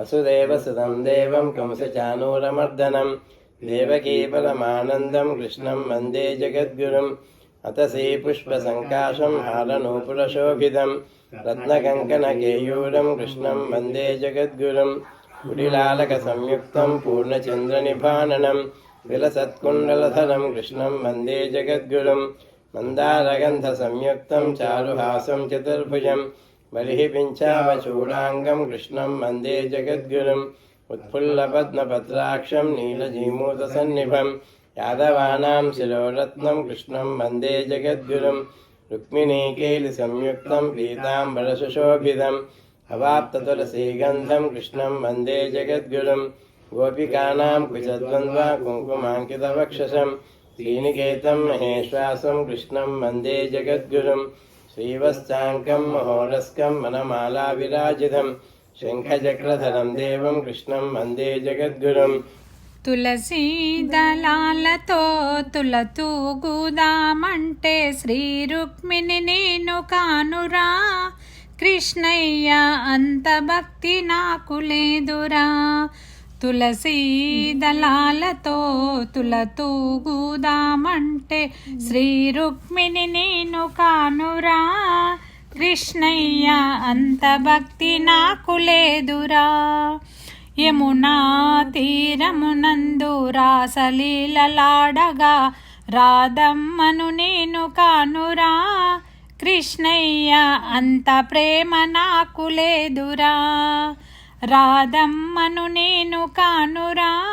వసుదేవసుతం దేవం కంసచానూరమర్దనం దేవకీపరమానందం కృష్ణం వందే జగద్గురుం అతసీ పుష్పసంకాశం హారనూపురశోభితం రత్నకంకణకేయూరం కృష్ణం వందే జగద్గురుం కుటిలాలక సంయుక్తం పూర్ణచంద్రనిభాననం విలసత్కుండలధరం కృష్ణం వందే జగద్గురుం మందారగంధ సంయుక్తం చారుహాసం చతుర్భుజం बलिः पिञ्चामचूडाङ्गं कृष्णं वन्दे जगद्गुरुम् उत्फुल्लपद्मपत्राक्षं नीलजीमूतसन्निभं यादवानां शिलोरत्नं कृष्णं वन्दे जगद्गुरुं रुक्मिणीकेलिसंयुक्तं पीताम्बरसुशोभितम् अवाप्ततुलसीगन्धं कृष्णं वन्दे जगद्गुरुं गोपिकानां कुचद्वन्द्वा कुङ्कुमाङ्कितवक्षसं श्रीनिकेतं महेश्वासं कृष्णं वन्दे जगद्गुरुम् श्रीवत्साङ्कं महोरस्कं वनमालाविराजितम् శంఖచక్రధరం దేవం కృష్ణం వందే జగద్గురుం తులసీ దళాలతో తులతూగుదామంటే శ్రీ రుక్మిణి నేను కానురా కృష్ణయ్య అంత భక్తి నాకు లేదురా తులసీ దళాలతో తులతూగుదామంటే శ్రీ రుక్మిణి నేను కానురా. కృష్ణయ్య అంత భక్తి నాకు లేదురా. యమునా తీరమునందు రాసలీలలాడగా రాధమ్మను నేను కానురా. కృష్ణయ్య అంత ప్రేమ నాకు లేదురా. రాధమ్మను నేను కానురా.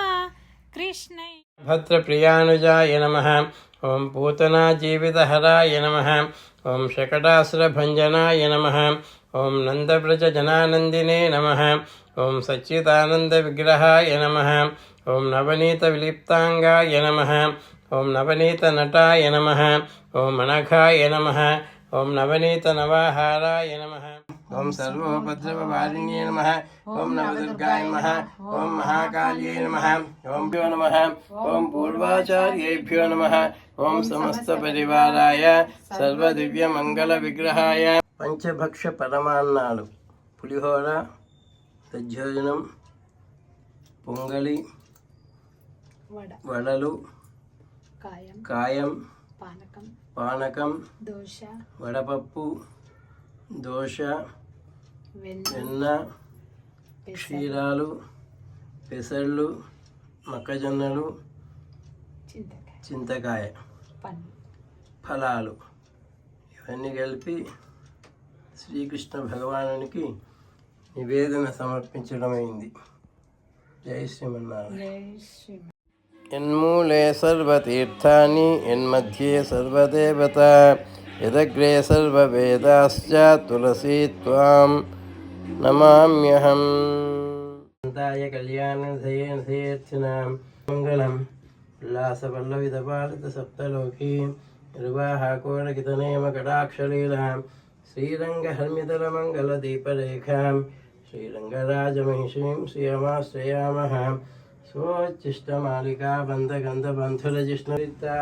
కృష్ణయ్య. భద్రప్రియానుజాయ నమ. ఓం పూతనా జీవితహరాయ నమ. ఓం శకటాసురభంజనాయ నమ. ఓం నందవ్రజ జనానందినే నమ. ఓం సచ్చిదానంద విగ్రహాయ నమ. ఓం నవనీత విలిప్తాంగాయ నమ. ఓం నవనీత నటాయ నమ. ఓం అనఘాయ నమ. ఓం నవనీత నవాహారాయ నమ. ఓం సర్వోపద్రవవారిణ్యే నమ. ఓం నవదుర్గాయ నమ. ఓం మహాకాళ్యై నమ. ఓం భ్యో నమ. ఓం పూర్వాచార్యేభ్యో నమ. ఓం సమస్త పరివారాయ సర్వదివ్య మంగళ విగ్రహాయ పంచభక్ష పరమాన్నాలు. పులిహోర దధ్యోజనం పొంగలి వడ. వడలు కాయం కాయం పానకం పానకం దోశ వడపప్పు దోశ వెన్న క్షీరాలు పెసళ్ళు మొక్కజొన్నలు చింతకాయ. ఫలాలు. ఇవన్నీ కలిపి శ్రీకృష్ణ భగవానునికి నివేదన సమర్పించడమైంది. జై శ్రీమన్నారాయణ. ఎన్మూలే సర్వతీర్థాన్ని ఎన్మధ్యే సర్వదేవత. यदग्रे सर्ववेदाश्च तुलसी त्वां नमाम्यहम् अन्ताय कल्याणधयेर्चनां मङ्गलं उल्लासपल्लविदपालितसप्तलोकी रुवाहाकोरकितनेमकटाक्षलीलां श्रीरङ्गहर्मितलमङ्गलदीपरेखां श्रीरङ्गराजमहिषीं श्रियमाश्रयामः स्वोच्छिष्टमालिका बन्धगन्धबन्धुरजिष्णुरिता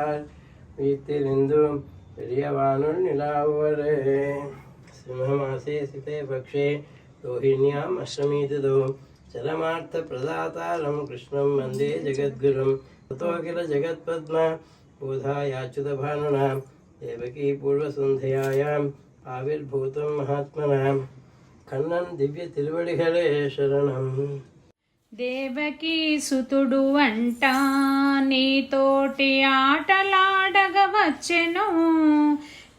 वीतिरिन्दुं పెరియవాణులావరే సింహమాసే సితే పక్షే రోహిణ్యాం అశ్రమీతిదో చలమార్థ ప్రదాతారం కృష్ణం వందే జగద్గురుం. తతో కిల జగత్పద్మ బోధాయాచ్యుత భానునా దేవకీ పూర్వసంధ్యాయాం ఆవిర్భూతం మహాత్మనాం. కన్నన్ దివ్య తిరువడిగలే శరణం. దేవకీ సుతుడు అంటా నీతోటి ఆటలాడగవచ్చెను.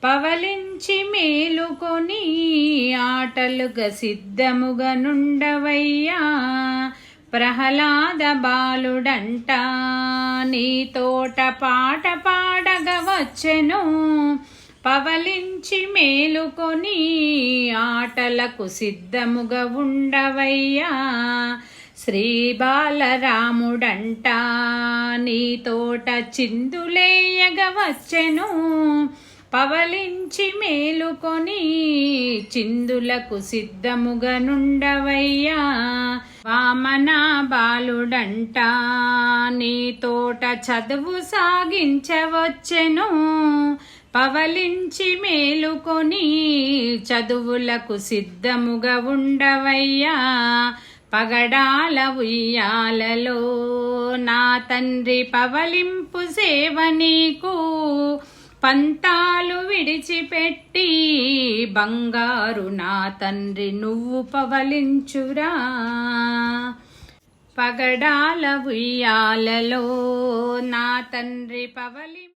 పవలించి మేలుకొని ఆటలుగా సిద్ధముగా నుండవయ్యా. ప్రహ్లాద బాలుడంట నీతోట పాట పాడగవచ్చెను. పవలించి మేలుకొని ఆటలకు సిద్ధముగా ఉండవయ్యా. శ్రీ బాలరాముడంట నీతోట చిందులేయగ వచ్చెను పవలించి మేలుకొని చిందులకు సిద్ధముగనుండవయ్యా వామన బాలుడంట నీతోట చదువు సాగించవచ్చెను. పవలించి మేలుకొని చదువులకు సిద్ధముగా ఉండవయ్యా. పగడాల ఉయ్యాలలో నా తండ్రి పవలింపు సేవ నీకు. పంతాలు విడిచిపెట్టి బంగారు నా తండ్రి నువ్వు పవలించురా. పగడాల ఉయ్యాలలో నా తండ్రి పవలి